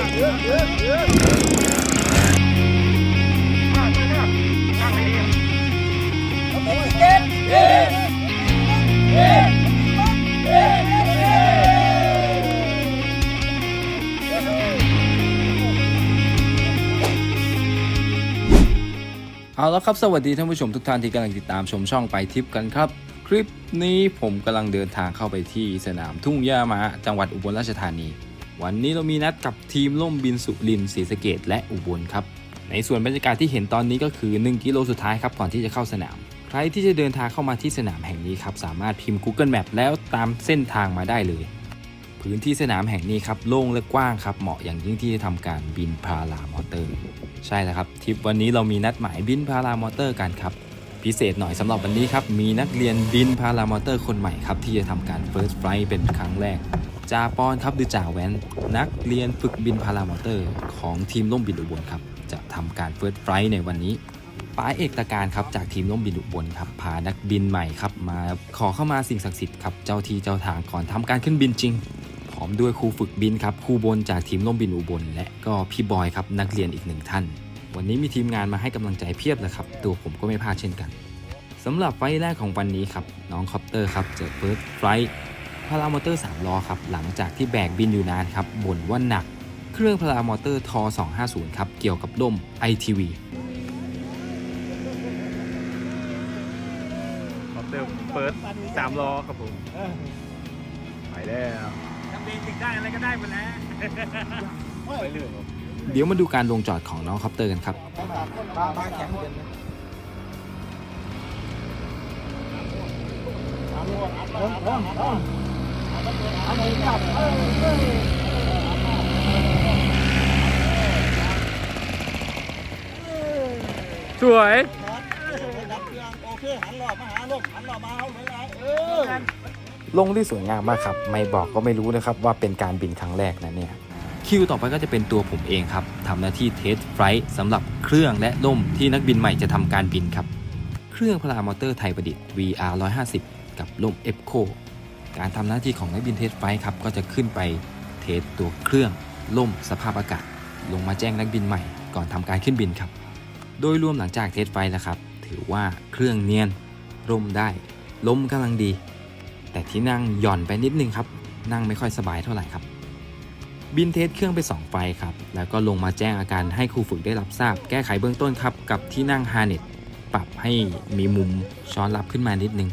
เอาละครับสวัสดีท่านผู้ชมทุกท่านที่กำลังติดตามชมช่องไปทิปกันครับ คลิปนี้ผมกำลังเดินทางเข้าไปที่สนามทุ่งหญ้าม้าจังหวัดอุบลราชธานี วันนี้เรามีนัดกับทีมล่มบินสุรินศรีสะเกดและอุบลครับ ในส่วนบรรยากาศที่เห็นตอนนี้ก็คือ 1 กิโลสุดท้ายครับก่อนที่จะเข้าสนาม ใครที่จะเดินทางเข้ามาที่สนามแห่งนี้ครับสามารถพิมพ์ Google Map แล้วตามเส้นทางมาได้เลย พื้นที่สนามแห่งนี้ครับโล่งและกว้างครับเหมาะอย่างยิ่งที่จะทำการบินพารามอเตอร์ ใช่แล้วครับทริปวันนี้เรามีนัดหมายบินพารามอเตอร์กันครับ พิเศษหน่อยสำหรับวันนี้ครับ มีนักเรียนบินพารามอเตอร์คนใหม่ครับ ที่จะทำการ First Flight เป็นครั้งแรกจาปอนครับหรือจ่าแว้น นักเรียนฝึกบินพารามอเตอร์ ของทีมล่มบินอุบลครับ จะทำการ First Flight ในวันนี้ป้าเอกตะการครับจากทีมล่มบินอุบลครับพานักบินใหม่ครับมาขอเข้ามาสิ่งศักดิ์สิทธิ์ครับเจ้าที่เจ้าทางก่อนทำการขึ้นบินจริงพร้อมด้วยครูฝึกบินครับครูบนจากทีมล่มบินอุบลและก็พี่บอยครับนักเรียนอีกหนึ่งท่าน วันนี้มีทีมงานมาให้กำลังใจเพียบเลยครับ ตัวผมก็ไม่พลาดเช่นกันสำหรับไฟล์แรกของวันนี้ครับ น้องคอปเตอร์ครับเจอเฟิร์สไฟล์พารามอเตอร์3ล้อครับ หลังจากที่แบกบินอยู่นานครับบ่นว่าหนัก เครื่องพารามอเตอร์ทอ250 ครับ เกี่ยวกับล่ม ITV คอปเตอร์เฟิร์สสามล้อครับผมไปแล้วทำเบสิกได้อะไรก็ได้หมดแล้วไปเรื่อยครับ เดี๋ยวมาดูการลงจอดของน้องคอปเตอร์กันครับสวยโอเคหันหลอมาหาลมหันหลอมาเอาเลยเออลงได้สวยงามมากครับ ไม่บอกก็ไม่รู้นะครับว่าเป็นการบินครั้งแรกนะเนี่ย คิวต่อไปก็จะเป็นตัวผมเองครับทำหน้าที่เทสไฟล์สำหรับเครื่องและล่มที่นักบินใหม่จะทำการบินครับ เครื่องพลามอเตอร์ไทยประดิษฐ์ VR 150 กับล่ม e c o การทำหน้าที่ของนักบินเทสไฟล์ครับก็จะขึ้นไปเทสตัวเครื่องล่มสภาพอากาศ ลงมาแจ้งนักบินใหม่ ก่อนทำการขึ้นบินครับ โดยรวมหลังจากเทสไฟล์แล้วครับ ถือว่าเครื่องเนียนร่มได้ล้มกำลังดี แต่ที่นั่งหย่อนไปนิดนึงครับ นั่งไม่ค่อยสบายเท่าไหร่ครับ บินเทสเครื่องไป 2 ไฟครับ แล้วก็ลงมาแจ้งอาการให้ครูฝึกได้รับทราบ แก้ไขเบื้องต้นครับ กับที่นั่งฮาร์เน็ตปรับให้มีมุมช้อนรับขึ้นมานิดนึง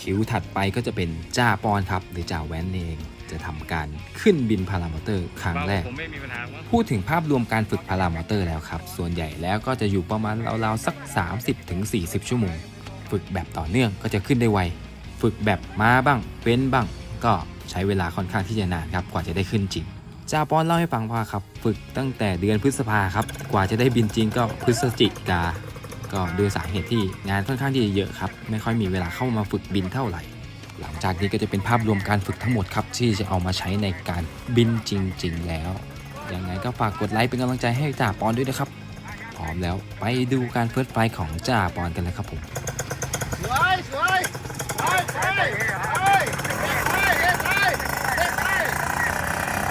คิวถัดไปก็จะเป็นจ่าปอนครับ หรือจ่าแว้นเอง จะทำการขึ้นบินพารามอเตอร์ครั้งแรกผมไม่มีปัญหามั้งพูดถึงภาพรวมการฝึกพารามอเตอร์แล้วครับ ส่วนใหญ่แล้วก็จะอยู่ประมาณราวๆสัก 30-40 ชั่วโมง ฝึกแบบต่อเนื่องก็จะขึ้นได้ไว ฝึกแบบมาบ้าง เว้นบ้าง ก็ใช้เวลาค่อนข้างที่จะนานครับกว่าจะได้ขึ้นจริงจาปอนเล่าให้ฟังว่าครับ ฝึกตั้งแต่เดือนพฤษภาครับ กว่าจะได้บินจริงก็พฤศจิกา ก็ด้วยสาเหตุที่งานค่อนข้างที่จะเยอะครับ ไม่ค่อยมีเวลาเข้ามาฝึกบินเท่าไหร่ หลังจากนี้ก็จะเป็นภาพรวมการฝึกทั้งหมดครับ ที่จะเอามาใช้ในการบินจริง ๆ แล้ว ยังไงก็ฝากกดไลค์เป็นกำลังใจให้จ่าปอนด้วยนะครับ พร้อมแล้วไปดูการเฟิร์สไฟล์ของจ่าปอนกันเลยครับผม วยสวยไปไปไปไปไปไปไป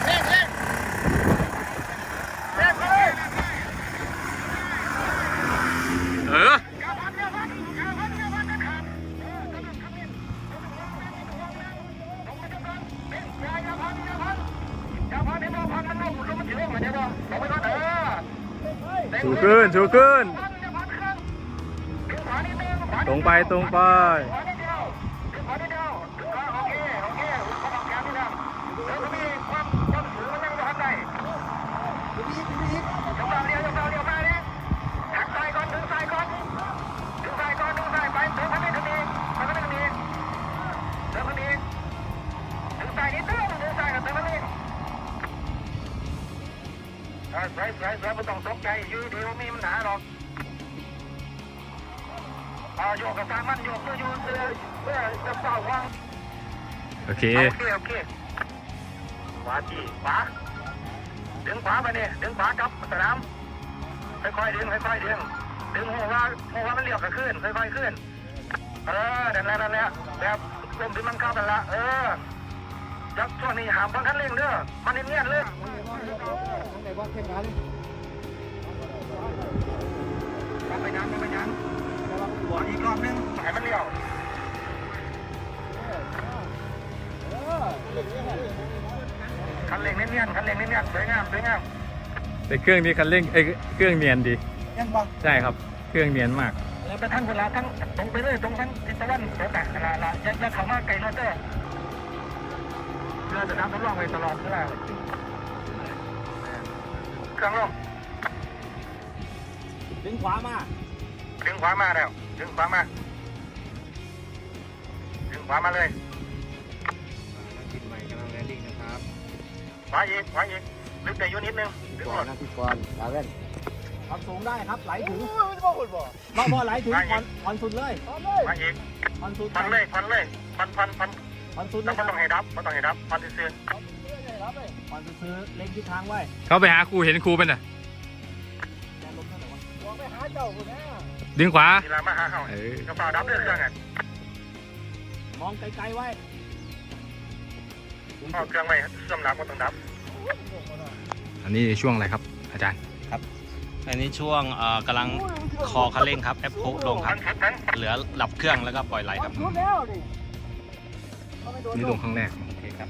เด็กเด็กเด็กไปเออชูขึ้นชูขึ้น ตรงไปตรงไปสวยสวยสวยไม่ต้องตกใจอยู่ดียวมีปัญหาหรอก เอาโยกกับการมันโยกเพื่ออยู่เพื่อเพื่อจะเฝ้าว่างโอเค โอเคโอเคขวาจีขวาดึงขวาไปเนี่ยดึงขวากลับสนามค่อยๆดึงค่อยๆดึงดึงหัวว่าหัวว่ามันเลี้ยวกับขึ้นค่อยๆขึ้น เออนั่นแหละนั่นแหละแบบลมดึงมันเข้ากันละเออยักช่วงนี้หามบังคันเร่งเด้อมันเนียนๆเลยมันไปยังมันไปยังหัว อีกรอบนึงสายมันเลี้ยวคันเร่งเนียนๆคันเร่งเนียนๆสวยงามสวยงามแต่เครื่องนี้คันเร่งเอ้ยเครื่องเนียนดียังบ่ใช่ครับ เครื่องเนียนมากแล้วไปทั้งเวลาทั้งตรงไปเลยตรงทั้งทิศตะวันตกแต่ละละยังยังเข้ามาไกลรถเด้อเรือจะน้ำทดลองไปตลอดเวลาเครื่องลงดึงขวามา ดึงขวามาแล้ว ดึงขวามา ดึงขวามาเลยขวาอีกขวาอีกลึกแต่อยู่นิดนึงดึงหมดความสูงได้ครับไหลถึงบ่บ่ไหลถึงผ่อนผ่อนสุดเลยขวาอีกผ่อนสุดพันเลยพันเลยพันพันพันผ่อนสุดเลแล้วยไม่ต้องให้ดับไม่ต้องให้ดับพันซื่อผ่อนสุดซื้อเล็งทิศทางไว้เขาไปหาครูเห็นครูเป็นอะ ดึงขวาๆทีละมาหาเขาเออกระเป๋าดับเรื่องเครื่องอะมองไกลๆไว้เอาเครื่องไว้สำหรับก็ต้องดับ อันนี้ช่วงอะไรครับ อาจารย์อันนี้ช่วงเอ่อกำลังคอคันเร่งครับแอปพุลงคพัรับนสุดนั้นเหลือหลับเครื่องแล้วก็ปล่อยไหลครับ นี่ลงครั้งแรกโอเคครับ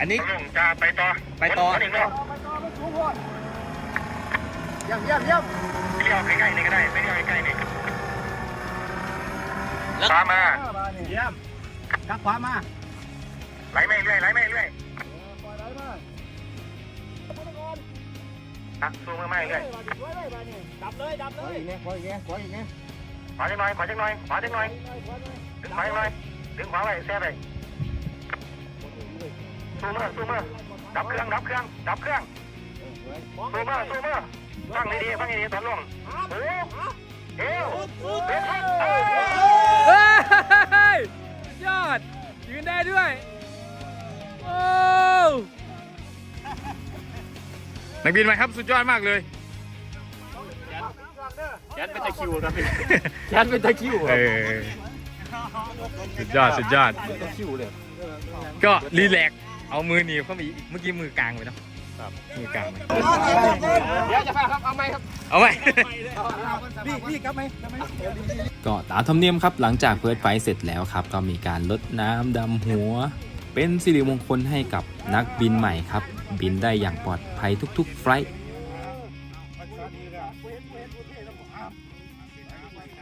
อันนี้ลงจะไปต่อไปต่อวนอีกรอบเยี่ยมเยี่ยมเยี่ยมไปเลี้ยวใกล้ๆนี่ก็ได้ไปเลี้ยวใกล้ๆนี่แล้วขวามาเยี่ยมกักขวามาไหลไม่เรื่อยไหลไม่เรื่อยอะสู้มือไม่เรื่อยดับเลยดับเลยขวาจังหน่อยขวาจังหน่อยขวาจังหน่อยดึงขวาจังหน่อยดึงขวาไว้แซ่ไปสู้มือสู้มือดับเครื่องดับเครื่องดับเครื่อง สู้มือสู้มือฟังดีๆฟังดีๆตอนลงโอ้เอวเบ็ดเอ้ยเฮ้ยยอดยืนได้ด้วยโอ้นักบินไหมครับสุดยอดมากเลยแก๊สเป็นตะคิวครับพี่แก๊สเป็นตะคิวเออสุดยอดสุดยอดก็รีแลกซ์เอามือหนีบเข้าไปอีกเมื่อกี้มือกลางไปเนาะ มือกลางไปเดี๋ยวจะพาครับ เอาไหมครับ เอาไว้พี่พี่กลับไหมก็ตามธรรมเนียมครับหลังจากเฟิร์สไฟเสร็จแล้วครับ ก็มีการลดน้ำดำหัว เป็นสิริมงคลให้กับนักบินใหม่ครับ บินได้อย่างปลอดภัยทุก ๆ ไฟลท์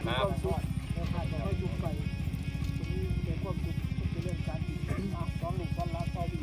ร้อยห้า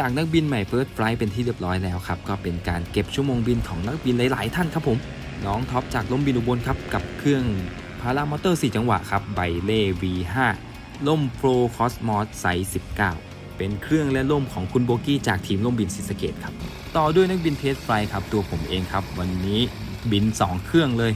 จากนักบินใหม่เฟิร์สไฟล์เป็นที่เรียบร้อยแล้วครับ ก็เป็นการเก็บชั่วโมงบินของนักบินหลาย ๆ ท่านครับผม น้องท็อปจากล่มบินอุบลครับ กับเครื่องพารามอเตอร์ 4 จังหวะครับไบเล่ V5 ล่มโปรคอสมอสไซส์19 เป็นเครื่องและล่มของคุณโบกี้จากทีมล่มบินศรีสะเกดครับ ต่อด้วยนักบินเทสไฟล์ครับตัวผมเองครับ วันนี้บิน 2 เครื่องเลย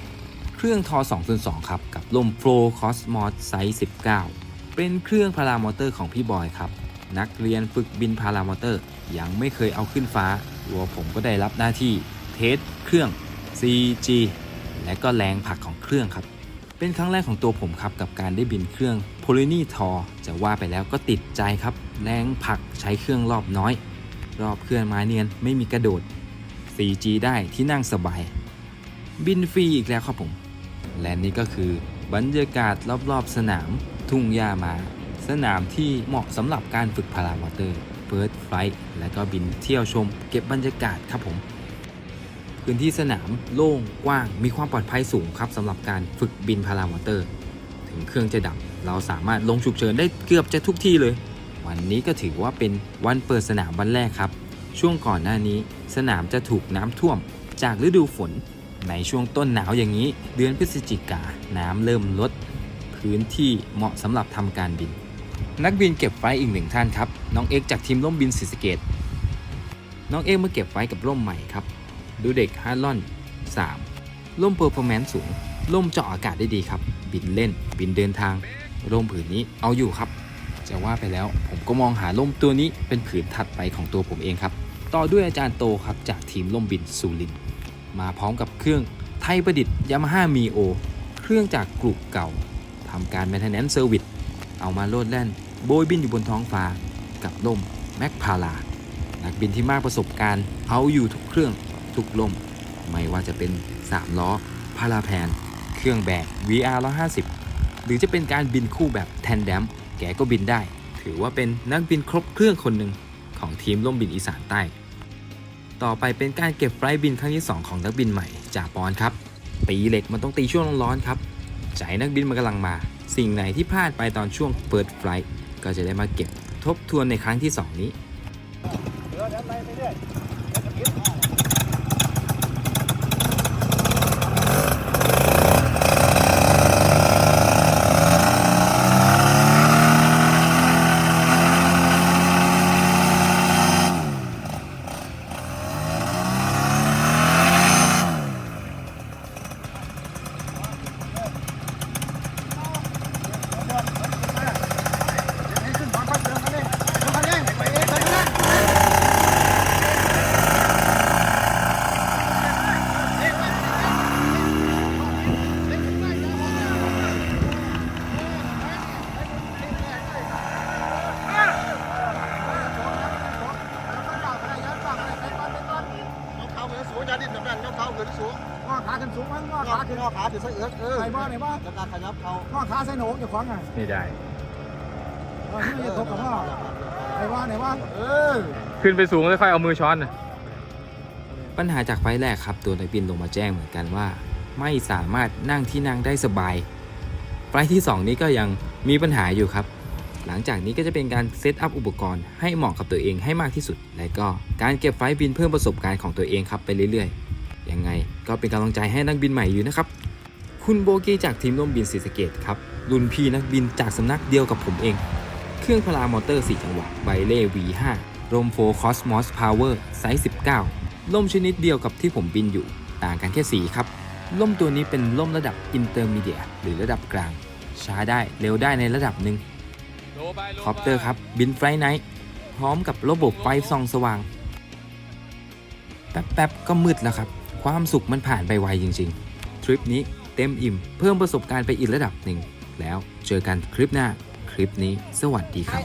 เครื่องทอ202ครับกับล่มโปรคอสมอสไซส์19 เป็นเครื่องพารามอเตอร์ของพี่บอยครับ นักเรียนฝึกบินพารามอเตอร์ ยังไม่เคยเอาขึ้นฟ้า ตัวผมก็ได้รับหน้าที่เทสเครื่อง CG และก็แรงผลักของเครื่องครับ เป็นครั้งแรกของตัวผมครับกับการได้บินเครื่อง p o l y n y t o r จะว่าไปแล้วก็ติดใจครับ แรงผลักใช้เครื่องรอบน้อย รอบเครื่องไม้เนียนไม่มีกระโดด 4G ได้ที่นั่งสบาย บินฟรีอีกแล้วครับผม และนี่ก็คือบรรยากาศรอบๆสนาม ทุ่งหญ้ามา สนามที่เหมาะสำหรับการฝึกพารามอเตอร์เฟิร์สไฟล์และก็บินเที่ยวชม เก็บบรรยากาศครับผม พื้นที่สนามโล่งกว้าง มีความปลอดภัยสูงครับสำหรับการฝึกบินพารามอเตอร์ ถึงเครื่องจะดับ เราสามารถลงฉุกเฉินได้เกือบจะทุกที่เลย วันนี้ก็ถือว่าเป็นวันเปิดสนามวันแรกครับ ช่วงก่อนหน้านี้สนามจะถูกน้ำท่วม จากฤดูฝนในช่วงต้นหนาวอย่างนี้ เดือนพฤศจิกาน้ำเริ่มลด พื้นที่เหมาะสำหรับทำการบิน นักบินเก็บไฟอีกหนึ่งท่านครับ น้องเอกจากทีมร่มบินศรีสเกต น้องเอกมาเก็บไฟกับร่มใหม่ครับ ดูเด็กฮาร์ลอน 3 ร่มเพอร์ฟอร์แมนซ์สูง ร่มเจาะอากาศได้ดีครับ บินเล่น บินเดินทาง ร่มผืนนี้เอาอยู่ครับ จะว่าไปแล้วผมก็มองหาร่มตัวนี้เป็นผืนถัดไปของตัวผมเองครับ ต่อด้วยอาจารย์โตครับจากทีมร่มบินสุริน มาพร้อมกับเครื่องไทยประดิษฐ์ยามาฮ่ามีโอ เครื่องจากกลุ่มเก่า ทำการ maintenance service เอามาโลดแล่น โบยบินอยู่บนท้องฟ้ากับล่มแม็กพาลานักบินที่มากประสบการณ์เอาอยู่ทุกเครื่องทุกล่ม ไม่ว่าจะเป็น 3 ล้อพาราแพน เครื่องแบก VR 150 หรือจะเป็นการบินคู่แบบแทนแดมแกก็บินได้ ถือว่าเป็นนักบินครบเครื่องคนหนึ่งของทีมล่มบินอีสานใต้ ต่อไปเป็นการเก็บไฟล์บินครั้งที่ 2 ของนักบินใหม่จ่าปอนครับ ตีเหล็กมันต้องตีช่วงร้อนๆครับ ใจนักบินมันกำลังมา สิ่งไหนที่พลาดไปตอนช่วงเปิดไฟล์ก็จะได้มาเก็บทบทวนในครั้งที่ 2 นี้ เขาเหมือนสูงยาดินแบบนั้นยกเขาเหมือนสูง งอขาขึ้นสูงมั้งงอขาขึ้น งอขาถือสะเอือกเออ ไหน บ้างไหนบ้างแล้วการขยับเขางอขาใส่โหนกอย่าขวางไงนี่ได้เออนี่อย่าทบกับพ่อไหนบ้างไหนบ้างเออขึ้นไปสูงแล้วค่อยเอามือช้อนนะปัญหาจากไฟล์แรกครับ ตัวนักบินลงมาแจ้งเหมือนกันว่า ไม่สามารถนั่งที่นั่งได้สบาย ไฟล์ที่ 2 นี้ก็ยังมีปัญหาอยู่ครับ หลังจากนี้ก็จะเป็นการเซตอัพอุปกรณ์ให้เหมาะกับตัวเองให้มากที่สุด และก็การเก็บไฟล์บินเพิ่มประสบการณ์ของตัวเองครับไปเรื่อยๆ ยังไงก็เป็นกำลังใจให้นักบินใหม่อยู่นะครับ คุณโบกี้จากทีมร่วมบินศรีสะเกดครับ รุ่นพี่นักบินจากสำนักเดียวกับผมเอง เครื่องพลามอเตอร์ 4 จังหวะไบเล่ V5 โรมโฟคอสมอสพาวเวอร์ไซส์ 19 ล่มชนิดเดียวกับที่ผมบินอยู่ ต่างกันแค่สีครับ ล่มตัวนี้เป็นล่มระดับอินเตอร์มีเดียหรือระดับกลาง ช้าได้เร็วได้ในระดับหนึ่งคอปเตอร์ครับ บินไฟไนท์พร้อมกับระบบไฟส่องสว่าง แป๊บๆ ก็มืดแล้วครับ ความสุขมันผ่านไปไวจริง ๆ ทริปนี้ เต็มอิ่ม เพิ่มประสบการณ์ไปอีกระดับหนึ่ง แล้วเจอกันคลิปหน้า คลิปนี้ สวัสดีครับ